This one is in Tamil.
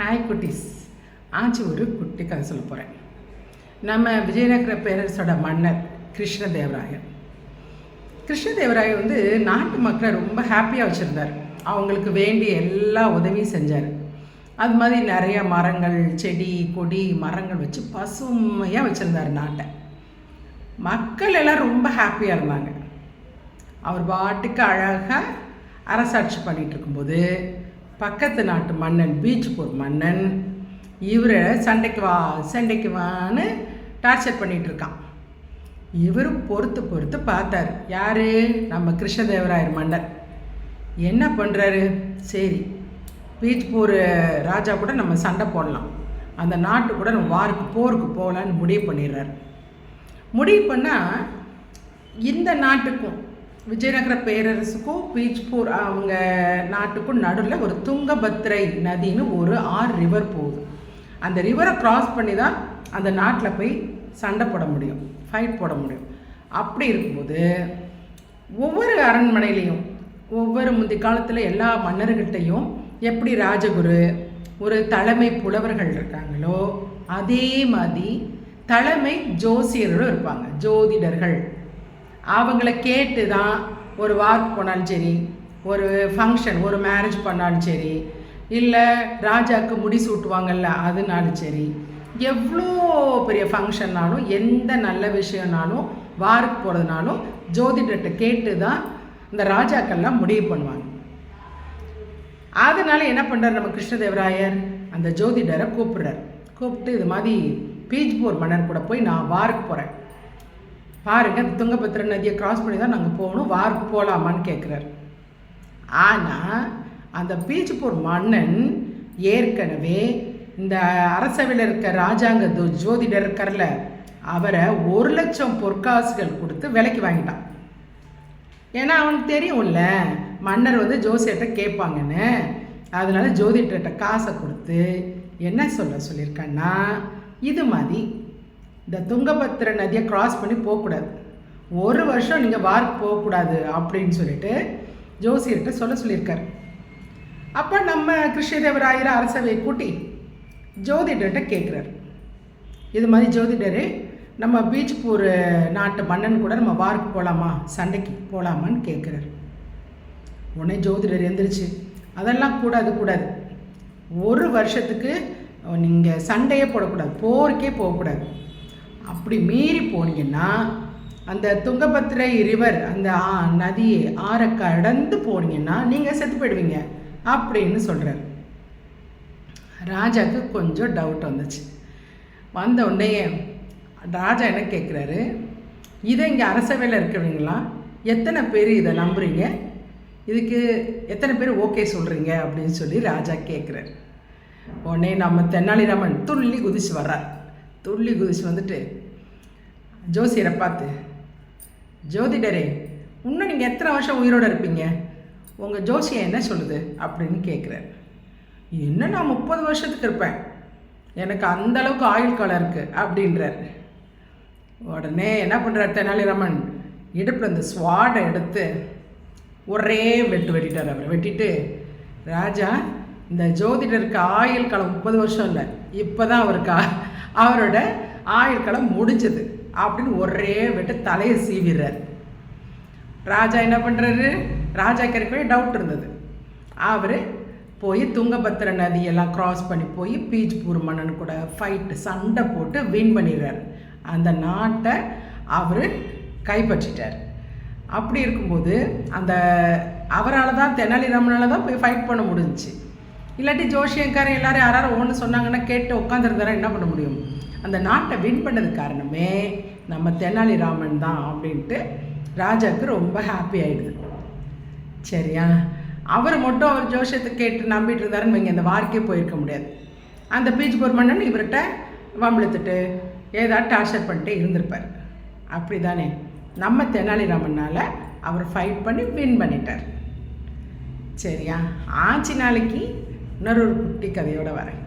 ஹாய் குட்டீஸ். ஆச்சு ஒரு குட்டி கதை சொல்ல போகிறேன் நம்ம விஜயநகர பேரரசோட மன்னர் கிருஷ்ணதேவராயர் கிருஷ்ணதேவராயர் வந்து நாட்டு மக்களை ரொம்ப ஹாப்பியாக வச்சுருந்தார். அவங்களுக்கு வேண்டிய எல்லா உதவியும் செஞ்சார். அது மாதிரி நிறைய மரங்கள் செடி கொடி மரங்கள் வச்சு பசுமையாக வச்சுருந்தார் நாட்டை. மக்கள் எல்லாம் ரொம்ப ஹாப்பியாக இருந்தாங்க. அவர் பாட்டுக்கு அழகாக அரசாட்சி பண்ணிகிட்டு இருக்கும்போது பக்கத்து நாட்டு மன்னன் பீச்பூர் மன்னன். இவரை சண்டைக்கு வா சண்டைக்கு வான்னு டார்ச்சர் பண்ணிகிட்டு இருக்கான். இவர் பொறுத்து பொறுத்து பார்த்தார். யார்? நம்ம கிருஷ்ணதேவராயர் மன்னர் என்ன பண்ணுறாரு சரி பீச்பூர் ராஜா கூட நம்ம சண்டை போடலாம். அந்த நாட்டு கூட நம்ம வாருக்கு போருக்கு போகலான்னு முடிவு பண்ணிடுறாரு. முடிவு பண்ணால் இந்த நாட்டுக்கும் விஜயநகர பேரரசுக்கும் பீச்பூர் அவங்க நாட்டுக்கும் நடுவில் ஒரு துங்கபத்ரை நதின்னு ஒரு ஆறு ரிவர் போகுது. அந்த ரிவரை க்ராஸ் பண்ணி தான் அந்த நாட்டில் போய் சண்டை போட முடியும் ஃபைட் போட முடியும். அப்படி இருக்கும்போது ஒவ்வொரு அரண்மனையிலையும் ஒவ்வொரு முந்தி காலத்தில் எல்லா மன்னர்கிட்டையும் எப்படி ராஜகுரு ஒரு தலைமை புலவர்கள் இருக்காங்களோ அதே மாதிரி தலைமை ஜோசியர்களும் இருப்பாங்க ஜோதிடர்கள். அவங்கள கேட்டு தான் ஒரு வார்க் போனாலும் சரி ஒரு ஃபங்க்ஷன் ஒரு மேரேஜ் பண்ணாலும் சரி இல்லை ராஜாவுக்கு முடி சூட்டுவாங்கல்ல அதுனாலும் சரி எவ்வளோ பெரிய ஃபங்க்ஷன்னாலும் எந்த நல்ல விஷயம்னாலும் வாருக்கு போகிறதுனாலும் ஜோதிடர்கிட்ட கேட்டு தான் இந்த ராஜாக்கள்லாம் முடிவு பண்ணுவாங்க. அதனால என்ன பண்ணுறார் நம்ம கிருஷ்ணதேவராயர்? அந்த ஜோதிடரை கூப்பிடுறார். கூப்பிட்டு இது மாதிரி பீஜ்பூர் மன்னர் கூட போய் நான் வாருக்கு போகிறேன் பாருங்க துங்கபத்திர நதியை கிராஸ் பண்ணி தான் நாங்கள் போகணும். வார்க்கு போகலாமான்னு கேட்குறாரு ஆனால் அந்த பீஜ்பூர் மன்னன் ஏற்கனவே இந்த அரசவையில் இருக்க ராஜாங்க ஜோதிடர் இருக்கார்ல அவரை ஒரு லட்சம் பொற்காசுகள் கொடுத்து விலைக்கு வாங்கிட்டான். ஏன்னா அவனுக்கு தெரியும்ல மன்னர் வந்து ஜோசியர்கிட்ட கேட்பாங்கன்னு. அதனால ஜோதிடர்கிட்ட காசை கொடுத்து என்ன சொல்ல சொல்லியிருக்கான்னா இது மாதிரி இந்த துங்கபத்திர நதியை கிராஸ் பண்ணி போகக்கூடாது. ஒரு வருஷம் நீங்கள் வார்க்கு போகக்கூடாது அப்படின்னு சொல்லிட்டு ஜோசியர்கிட்ட சொல்ல சொல்லியிருக்காரு. அப்போ நம்ம கிருஷ்ணதேவராயர் அரசவை கூட்டி ஜோதிடர்கிட்ட கேட்குறாரு. இது மாதிரி ஜோதிடர் நம்ம பீச்பூர் நாட்டு மன்னன் கூட நம்ம வார்க்கு போகலாமா சண்டைக்கு போகலாமான்னு கேட்குறாரு. உடனே ஜோதிடர் எந்திரிச்சு அதெல்லாம் கூடாது கூடாது. ஒரு வருஷத்துக்கு நீங்கள் சண்டையே போடக்கூடாது போருக்கே போகக்கூடாது. அப்படி மீறி போனீங்கன்னா அந்த துங்கபத்திரை ரிவர் அந்த ஆ- நதியை ஆற கடந்து போனீங்கன்னா நீங்கள் செத்து போயிடுவீங்க அப்படின்னு சொல்கிறார் ராஜாவுக்கு கொஞ்சம் டவுட் வந்துச்சு. வந்த உடனே ராஜா என்ன கேட்குறாரு இதை இங்கே அரசவையில் இருக்கிறவங்களா? எத்தனை பேர் இதை நம்புறீங்க? இதுக்கு எத்தனை பேர் ஓகே சொல்கிறீங்க அப்படின்னு சொல்லி ராஜா கேட்குறாரு உடனே நம்ம தென்னாலிராமன் துள்ளி குதிச்சு வர்றார். துள்ளி குதிச்சு வந்துட்டு ஜோசியரை பார்த்து ஜோதிடரே இன்னும் நீங்கள் எத்தனை வருஷம் உயிரோடு இருப்பீங்க? உங்கள் ஜோசியம் என்ன சொல்லுது? அப்படின்னு கேட்குறாரு. என்ன நான் முப்பது வருஷத்துக்கு இருப்பேன். எனக்கு அந்த அளவுக்கு ஆயுள் காலம் இருக்குது அப்படின்றார். உடனே என்ன பண்ணுறார் தெனாலிராமன்? இடுப்பில் இந்த ஸ்வாடை எடுத்து ஒரே வெட்டு வெட்டிட்டார் அவர். வெட்டிட்டு ராஜா இந்த ஜோதிடருக்கு ஆயுள் காலம் முப்பது வருஷம் இல்லை. இப்போ தான் அவருக்கு அவரோட ஆயுட்காலம் முடிஞ்சது அப்படின்னு ஒரே விட்டு தலையை சீவிடுறார். ராஜா என்ன பண்ணுறாரு ராஜா ஏற்கனவே டவுட் இருந்தது. அவர் போய் துங்கபத்திர நதியெல்லாம் க்ராஸ் பண்ணி போய் பீஜ்பூர் மன்னன் கூட ஃபைட்டு சண்டை போட்டு வின் பண்ணிடுறாரு. அந்த நாட்டை அவர் கைப்பற்றிட்டார். அப்படி இருக்கும்போது அந்த அவரால் தான் தெனாலிராமனால் தான் போய் ஃபைட் பண்ண முடிஞ்சுச்சு. இல்லாட்டி ஜோஷியங்காரன் எல்லாரும் யாராரும் ஒன்று சொன்னாங்கன்னா கேட்டு உட்காந்துருந்தாரா என்ன பண்ண முடியும்? அந்த நாட்டை வின் பண்ணது காரணமே நம்ம தெனாலிராமன் தான் அப்படின்ட்டு ராஜாவுக்கு ரொம்ப ஹாப்பி ஆயிடுது. சரியா? அவர் மட்டும் அவர் ஜோஷியத்தை கேட்டு நம்பிட்டு இருந்தாருன்னு இங்கே அந்த வார்க்கே போயிருக்க முடியாது. அந்த பீச் மன்னன் இவர்கிட்ட வம்பிழுத்துட்டு ஏதாவது டார்ச்சர் பண்ணிட்டு இருந்திருப்பார். அப்படி தானே நம்ம தெனாலிராமனால் அவர் ஃபைட் பண்ணி வின் பண்ணிட்டார். சரியா? ஆச்சு நாளைக்கு இன்னொரு குட்டி கதையோடு வரேன்.